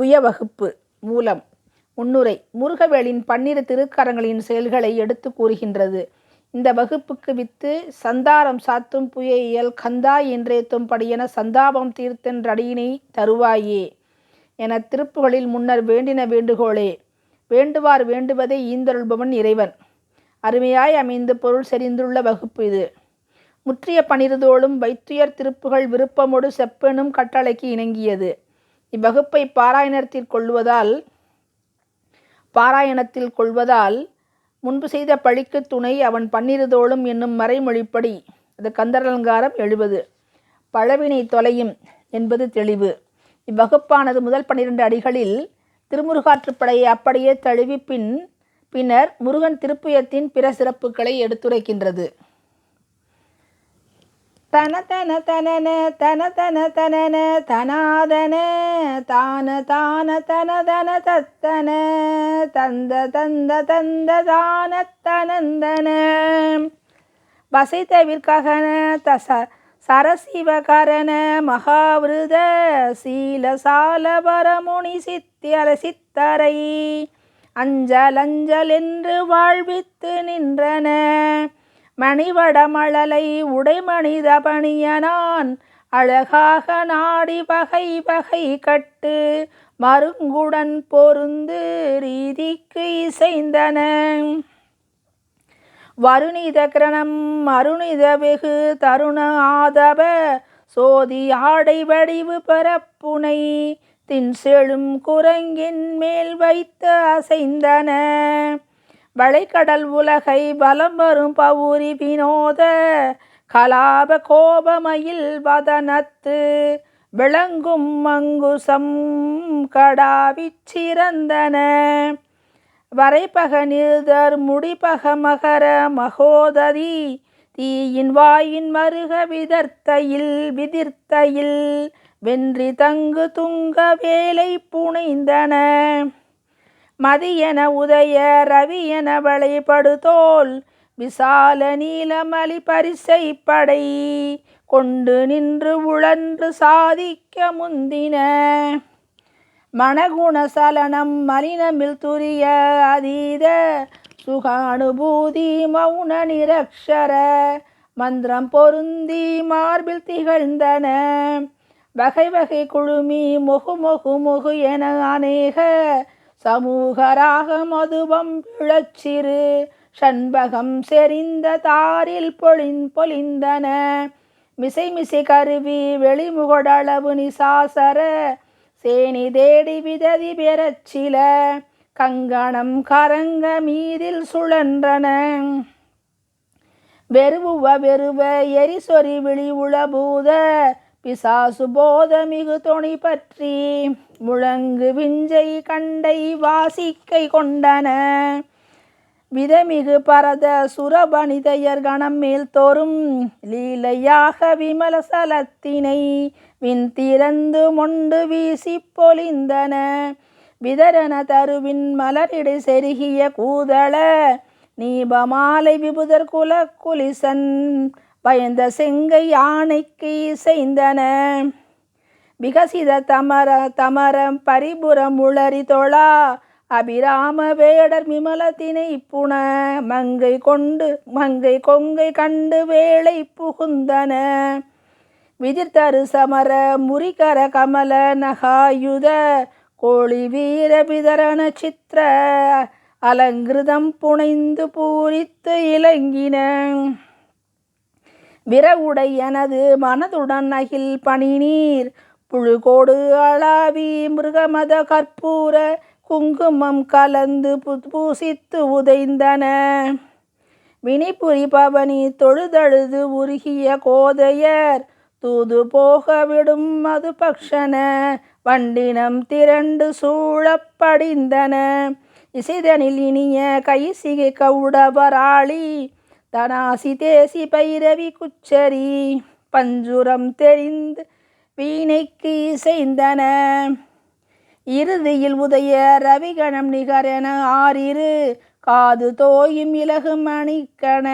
புய வகுப்பு மூலம். முன்னுரை முருகவேளின் பன்னிரு திருக்கரங்களின் செயல்களை எடுத்து கூறுகின்றது. இந்த வகுப்புக்கு வித்து சந்தாரம் சாத்தும் புய கந்தா என்றேத்தும் படியென சந்தாபம் தீர்த்தென்றடியினை தருவாயே. என திருப்புகளில் முன்னர் வேண்டின வேண்டுகோளே. வேண்டுவார் வேண்டுவதை ஈந்தருள்பவன் இறைவன். அருமையாய் அமைந்து பொருள் செறிந்துள்ள வகுப்பு இது. முற்றிய பனிருதோளும் வைத்துயர் திருப்புகள் விருப்பமோடு செப்பெனும் கட்டளைக்கு இணங்கியது. இவ்வகுப்பை பாராயணத்தில் கொள்வதால் பாராயணத்தில் கொள்வதால் முன்பு செய்த பழிக்கு துணை அவன் பன்னிருதோளும் என்னும் மறைமொழிப்படி அது கந்தரலங்காரம் எழுபது. பழவினை தொலையும் என்பது தெளிவு. இவ்வகுப்பானது முதல் பன்னிரண்டு அடிகளில் திருமுருகாற்றுப்படையை அப்படியே தழுவி பின் பின்னர் முருகன் திருப்புயத்தின் பிற சிறப்புகளை எடுத்துரைக்கின்றது. தன தன தனன தன தன தனன தனாதன தான தான தன தன தத்தன தந்த தந்த தந்த தான தனந்தன. வசை தச சரசிவகரண மகாவிருத சீல சால பரமுனி சித்தியர சித்தரை அஞ்சல் அஞ்சல் என்று வாழ்வித்து நின்றன. மணிவடமழலை உடைமணித பணியனான் அழகாக நாடி வகை பகை கட்டு மருங்குடன் பொருந்து ரீதிக்கு இசைந்தன. வருணித கிரணம் அருணித வெகு தருண ஆதப சோதி ஆடை வடிவு பரப்புனை தின் செழும் குரங்கின் மேல் வைத்து அசைந்தன. வளைக்கடல் உலகை வலம் வரும் பவுரி வினோத கலாப கோபமயில் வதனத்து விளங்கும் மங்குசம் கடாவிச் சிறந்தன. வரைபக நிருதர் முடிபக மகர மகோதரி தீயின் வாயின் மருக விதர்த்தையில் விதிர்த்தையில் வென்றி தங்கு துங்க வேலை புனைந்தன. மதியன உதய ரவியன வளைபடுதோல் விசால நீலமலி பரிசை படை கொண்டு நின்று உழன்று சாதிக்க முந்தின. மணகுண சலனம் மலினமில் துரிய அதீத சுகானுபூதி மௌன நிரக்ஷர மந்திரம் பொருந்தி மார்பில் திகழ்ந்தன. வகை வகை குழுமி மொகு மொகு மொகு என அநேக சமூகராக மதுவம் பிழச்சிறு ஷண்பகம் செறிந்த தாரில் பொழின் பொலிந்தன மிசை மிசை கருவி வெளிமுகடளவு நிசாசர சேனி தேடி விததி பெறச்சில கங்கணம் கரங்க மீதில் சுழன்றன. வெறுவ வெறுவ எரிசொறி விழி உளபூத பிசாசு போத மிகு தொணி பற்றி முழங்கு விஞ்சை கண்டை வாசிக்கை கொண்டன. விதமிகு பரத சுரபணிதையர் கணம் மேல் தோறும் லீலையாக விமல சலத்தினை வின் திறந்து மொண்டு வீசி பொலிந்தன. விதரன தருவின் மலரிடை செருகிய கூதள நீபமாலை விபுதர் குல குலிசன் பயந்த செங்கை யானைக்கு இசைந்தன. விகசித தமர தமரம் பரிபுரம் உளறி தொழா. அபிராம வேடர் விமலத்தினை புன. மங்கை கொண்டு மங்கை கொங்கை கண்டு வேளை புகுந்தன. விதிர்த்தரு சமர முரிகர கமல நகாயுத. கோழி வீர விதரண சித்திர. அலங்கிருதம் புனைந்து பூரித்து இலங்கின. விரவுடை எனது மனதுடன் அகில் பனிநீர் புழுகோடு அளாவி மிருகமத கற்பூர குங்குமம் கலந்து பூசித்து உதைந்தன. வினிபுரி பவனி தொழுதழுது உருகிய கோதையர் தூது போக விடும் மது பக்ஷன வண்டினம் திரண்டு சூழப்படிந்தன. இசைதனில் இனிய கைசிகை கவுடவராளி தனாசி தேசி பைரவி குச்சரி பஞ்சுரம் தெரிந்து வீணைக்கு இசைந்தன. இறுதியில் உதய ரவிகணம் நிகரென ஆறிரு காது தோயும் இலகு மணிக்கண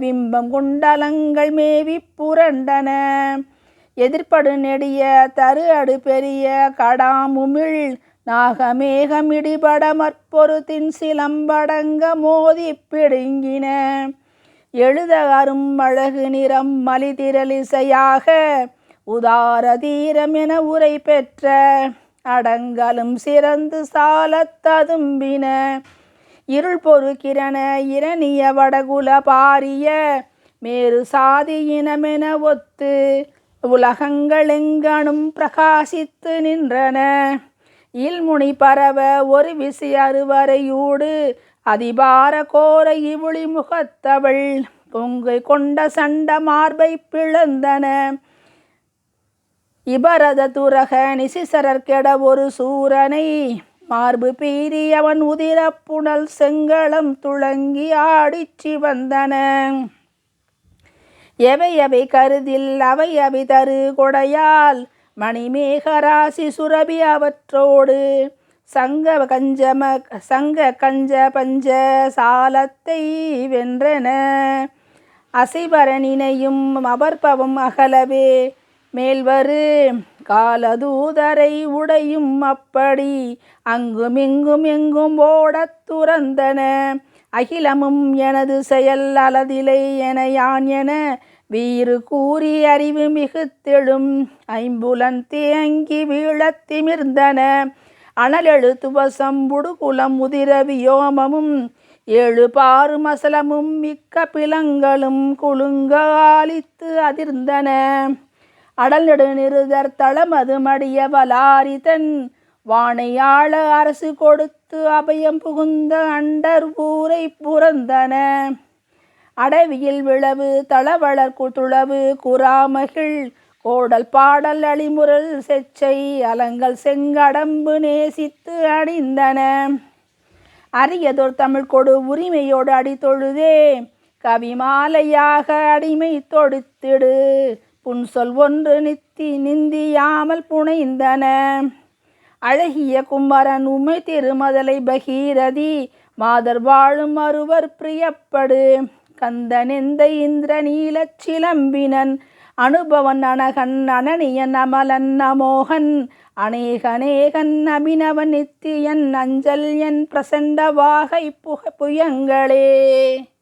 பிம்பம் குண்டலங்கள் மேவி புரண்டன. எதிர்ப்படு நெடிய தரு அடு பெரிய கடாமுமிழ் நாகமேகமிடிபட மற்பொருத்தின் சிலம்படங்க மோதி பிடுங்கின. எழுத அரும் அழகு நிறம் மலிதிரலிசையாக உதார தீரம் என உரை பெற்ற அடங்கலும் சிறந்து சாலத்ததும்பின இருள் கிரண இரணிய வடகுல பாரிய மேறு சாதியினமென ஒத்து உலகங்களெங்கனும் பிரகாசித்து நின்றன. இல்முனி பரவ ஒரு விசி அறுவரையூடு அதிபார கோர இவுளி முகத்தவள் பொங்கை கொண்ட சண்ட மார்பை பிளந்தன. இபரத துரக நிசிசரற்கெட ஒரு சூரனை மார்பு பீறி அவன் உதிரப்புணல் செங்களம் துளங்கி ஆடிச்சி வந்தன எவை அவை கருதில் அவை அவை தரு கொடையால் மணிமேகராசி சுரபி அவற்றோடு சங்க கஞ்சம சங்க கஞ்ச பஞ்ச சாலத்தை வென்றன. அசைவரனினையும் அபர்பவம் அகலவே. மேல்வரு காலதூதரை உடையும் அப்படி அங்குமிங்கும் எங்கும் ஓடத் துறந்தன. அகிலமும் எனது செயல் அலதிலை என யான் என வீறு கூறி அறிவு மிகுத்தெழும் ஐம்புலன் தேங்கி வீழத் திமிர்ந்தன. அனலெழு துவசம் புடுகுலம் உதிர வியோமமும் ஏழு பாறு மசலமும் மிக்க பிளங்களும் குலுங்க ஆலித்து அதிர்ந்தன. அடல் நடுநிருதர் தளமது மடிய வலாரிதன் வானையாள அரசு கொடுத்து அபயம் புகுந்த அண்டர் ஊரை புறந்தன அடவியில் விளவு தளவளர் துளவு குறாமகிழ் ஓடல் பாடல் அழிமுரல் செச்சை அலங்கள் செங்கடம்பு நேசித்து அணிந்தன. அரியதொர் தமிழ் கொடு உரிமையோடு அடி தொழுதே கவிமாலையாக அடிமை தொடுத்திடு. புன்சொல் ஒன்று நித்தி நிந்தியாமல் புனைந்தன. அழகிய குமரன் உமை திருமதலை பகீரதி. மாதர் வாழும் அருவர் பிரியப்படு. கந்தனெந்த இந்திர நீலச் சிலம்பினன். அனுபவன் அனகன் அனனியன் அமலன் அமோகன் அநேகநேகன் அபினவன் நித்தியன் அஞ்சல் என் பிரசண்ட வாகை புக புயங்களே.